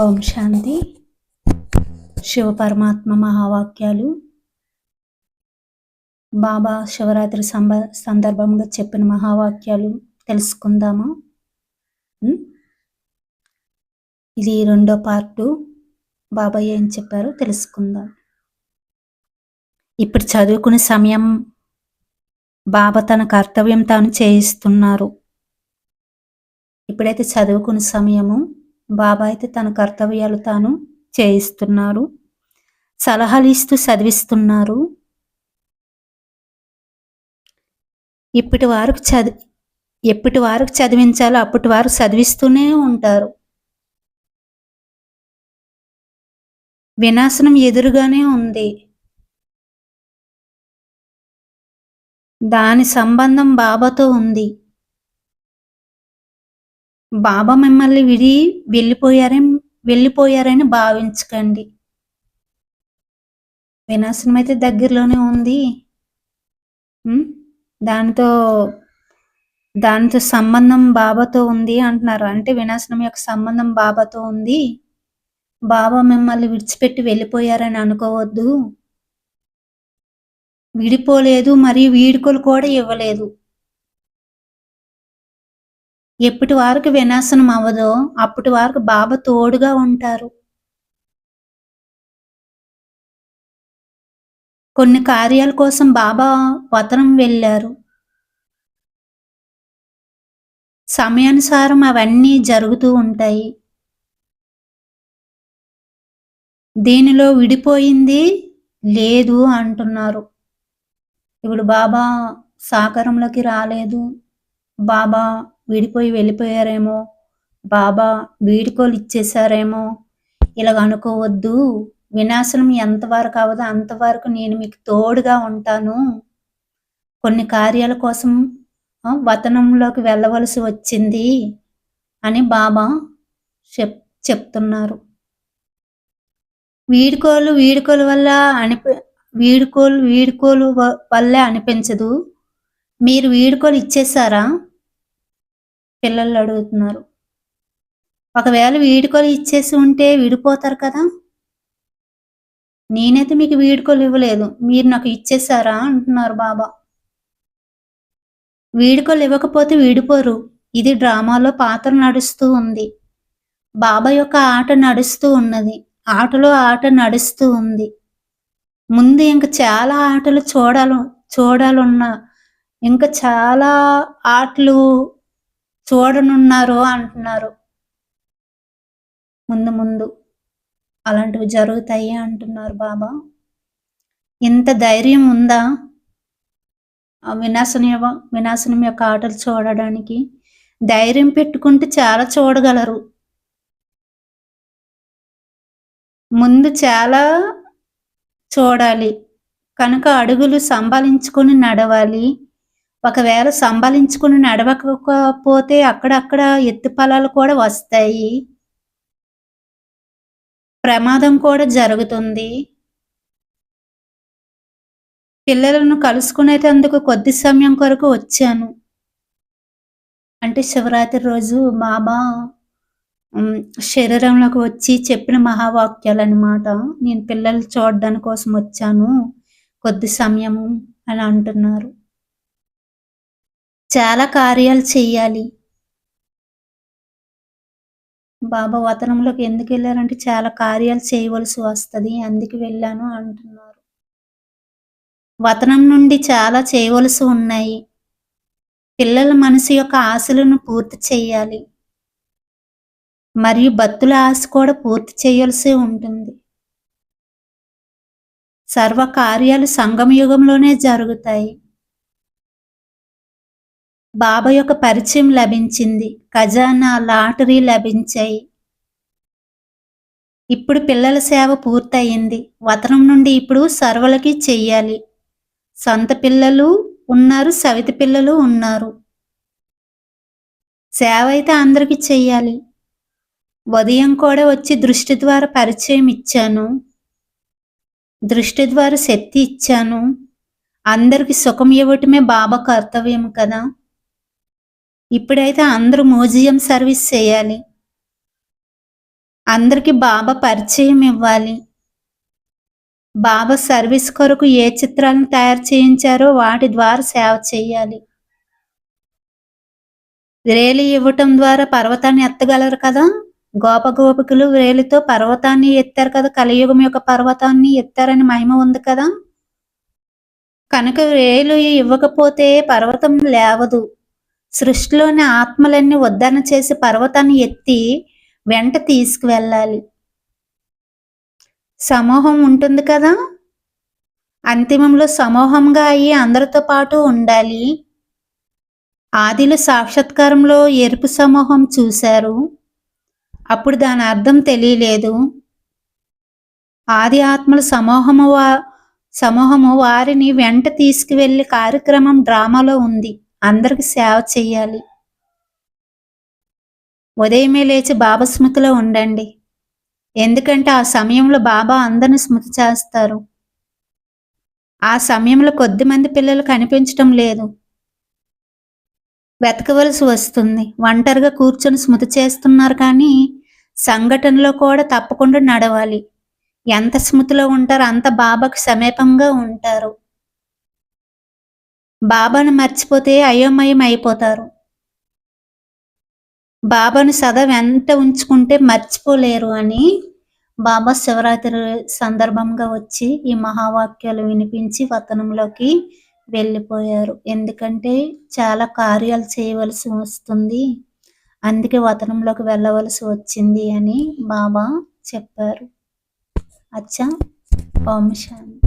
ఓం శాంతి. శివ పరమాత్మ మహావాక్యాలు. బాబా శివరాత్రి సంబ సందర్భంగా చెప్పిన మహావాక్యాలు తెలుసుకుందామా? ఇది రెండో పార్టు. బాబా ఏం చెప్పారో తెలుసుకుందాం. ఇప్పుడు చదువుకునే సమయం. బాబా తన కర్తవ్యం తాను చేయిస్తున్నారు. ఇప్పుడైతే చదువుకునే సమయము. బాబా అయితే తన కర్తవ్యాలు తాను చేయిస్తున్నారు. సలహాలు ఇస్తూ చదివిస్తున్నారు. ఇప్పటి వారికి చదివి ఎప్పటి వారికి చదివించాలో అప్పటి వారు చదివిస్తూనే ఉంటారు. వినాశనం ఎదురుగానే ఉంది. దాని సంబంధం బాబాతో ఉంది. బాబా మిమ్మల్ని విడి వెళ్ళిపోయారని వెళ్ళిపోయారని భావించకండి. వినాశనం అయితే దగ్గరలోనే ఉంది. దానితో దానితో సంబంధం బాబాతో ఉంది అంటున్నారు. అంటే వినాశనం యొక్క సంబంధం బాబాతో ఉంది. బాబా మిమ్మల్ని విడిచిపెట్టి వెళ్ళిపోయారని అనుకోవద్దు. విడిపోలేదు మరియు వీడుకోలు కూడా ఇవ్వలేదు. ఎప్పటి వరకు వినాశనం అవ్వదో అప్పటి వరకు బాబా తోడుగా ఉంటారు. కొన్ని కార్యాల కోసం బాబా వతనం వెళ్ళారు. సమయానుసారం అవన్నీ జరుగుతూ ఉంటాయి. దీనిలో విడిపోయింది లేదు అంటున్నారు. ఇప్పుడు బాబా సాకారంలోకి రాలేదు. బాబా వీడిపోయి వెళ్ళిపోయారేమో? బాబా వీడుకోలు ఇచ్చేసారేమో ఇలాగ అనుకోవద్దు. వినాశనం ఎంతవరకు అవదో అంతవరకు నేను మీకు తోడుగా ఉంటాను. కొన్ని కార్యాల కోసం వతనంలోకి వెళ్ళవలసి వచ్చింది అని బాబా చెప్ చెప్తున్నారు. వీడుకోలు వీడుకోలు వల్ల అనిపి వీడుకోలు వీడుకోలు వల్లే అనిపించదు. మీరు వీడుకోలు ఇచ్చేసారా పిల్లలు అడుగుతున్నారు. ఒకవేళ వీడుకోలు ఇచ్చేసి ఉంటే విడిపోతారు కదా? నేనైతే మీకు వీడుకోలు ఇవ్వలేదు. మీరు నాకు ఇచ్చేసారా? అంటున్నారు బాబా. వీడుకోలు ఇవ్వకపోతే విడిపోరు. ఇది డ్రామాలో పాత్ర నడుస్తూ ఉంది. బాబా యొక్క ఆట నడుస్తూ ఉన్నది. ఆటలో ఆట నడుస్తూ ఉంది. ముందు ఇంకా చాలా ఆటలు చూడాలి చూడాలన్న ఇంకా చాలా ఆటలు చూడనున్నారు అంటున్నారు. ముందు ముందు అలాంటివి జరుగుతాయి అంటున్నారు బాబా. ఇంత ధైర్యం ఉందా? వినాశన వినాశనం యొక్క- వినాశనం యొక్క ఆటలు చూడడానికి ధైర్యం పెట్టుకుంటే చాలా చూడగలరు. ముందు చాలా చూడాలి. కనుక అడుగులు సంభాలించుకొని నడవాలి. ఒకవేళ సంభాలించుకుని నడవకపోతే అక్కడక్కడ ఎత్తు ఫలాలు కూడా వస్తాయి. ప్రమాదం కూడా జరుగుతుంది. పిల్లలను కలుసుకునేటందుకు కొద్ది సమయం కొరకు వచ్చాను. అంటే శివరాత్రి రోజు మామ శరీరంలోకి వచ్చి చెప్పిన మహావాక్యాలు అన్నమాట నేను పిల్లలు చూడడానికి కోసం వచ్చాను. కొద్ది సమయము అని అంటున్నారు. చాలా కార్యాలు చెయ్యాలి. బాబా వతనంలోకి ఎందుకు వెళ్ళారంటే చాలా కార్యాలు చేయవలసి వస్తుంది అందుకు వెళ్ళాను అంటున్నారు. వతనం నుండి చాలా చేయవలసి ఉన్నాయి. పిల్లల మనసు యొక్క ఆశలను పూర్తి చేయాలి మరియు భక్తుల ఆశ కూడా పూర్తి చేయాల్సి ఉంటుంది. సర్వ కార్యాలు సంగమయుగంలోనే జరుగుతాయి. బాబా యొక్క పరిచయం లభించింది. ఖజానా లాటరీ లభించాయి. ఇప్పుడు పిల్లల సేవ పూర్తయింది. వతనం నుండి ఇప్పుడు సర్వలకి చెయ్యాలి. సొంత పిల్లలు ఉన్నారు సవితి పిల్లలు ఉన్నారు. సేవ అయితే అందరికీ చెయ్యాలి. ఉదయం కూడా వచ్చి దృష్టి ద్వారా పరిచయం ఇచ్చాను. దృష్టి ద్వారా శక్తి ఇచ్చాను. అందరికి సుఖం ఇవ్వటమే బాబా కర్తవ్యం కదా. ఇప్పుడైతే అందరూ మ్యూజియం సర్వీస్ చేయాలి. అందరికీ బాబా పరిచయం ఇవ్వాలి. బాబా సర్వీస్ కొరకు ఏ చిత్రాలను తయారు చేయించారో వాటి ద్వారా సేవ చేయాలి. రేలి ఇవ్వటం ద్వారా పర్వతాన్ని ఎత్తగలరు కదా? గోప గోపికలు వేలితో పర్వతాన్ని ఎత్తారు కదా? కలియుగం యొక్క పర్వతాన్ని ఎత్తారని మహిమ ఉంది కదా? కనుక వేలు ఇవ్వకపోతే పర్వతం లేవదు. సృష్టిలోని ఆత్మలన్నీ ఉద్ధరణ చేసి పర్వతాన్ని ఎత్తి వెంట తీసుకువెళ్ళాలి. సమూహం ఉంటుంది కదా? అంతిమంలో సమూహంగా అయ్యి అందరితో పాటు ఉండాలి. ఆదిలు సాక్షాత్కారంలో ఎరుపు సమూహం చూశారు. అప్పుడు దాని అర్థం తెలియలేదు. ఆది ఆత్మల సమూహము వా సమూహము వారిని వెంట తీసుకువెళ్ళే కార్యక్రమం డ్రామాలో ఉంది. అందరికి సేవ చేయాలి ఉదయమే లేచి బాబా స్మృతిలో ఉండండి. ఎందుకంటే ఆ సమయంలో బాబా అందరిని స్మృతి చేస్తారు. ఆ సమయంలో కొద్ది మంది పిల్లలు కనిపించటం లేదు. వెతకవలసి వస్తుంది. ఒంటరిగా కూర్చొని స్మృతి చేస్తున్నారు కానీ సంఘటనలో కూడా తప్పకుండా నడవాలి. ఎంత స్మృతిలో ఉంటారో అంత బాబాకు సమీపంగా ఉంటారు. బాబాను మర్చిపోతే అయోమయం అయిపోతారు. బాబాను సదా వెంట ఉంచుకుంటే మర్చిపోలేరు అని బాబా శివరాత్రి సందర్భంగా వచ్చి ఈ మహావాక్యాలు వినిపించి వతనంలోకి వెళ్ళిపోయారు. ఎందుకంటే చాలా కార్యాలు చేయవలసి వస్తుంది. అందుకే వతనంలోకి వెళ్ళవలసి వచ్చింది అని బాబా చెప్పారు. అచ్చా ఓం శాంతి.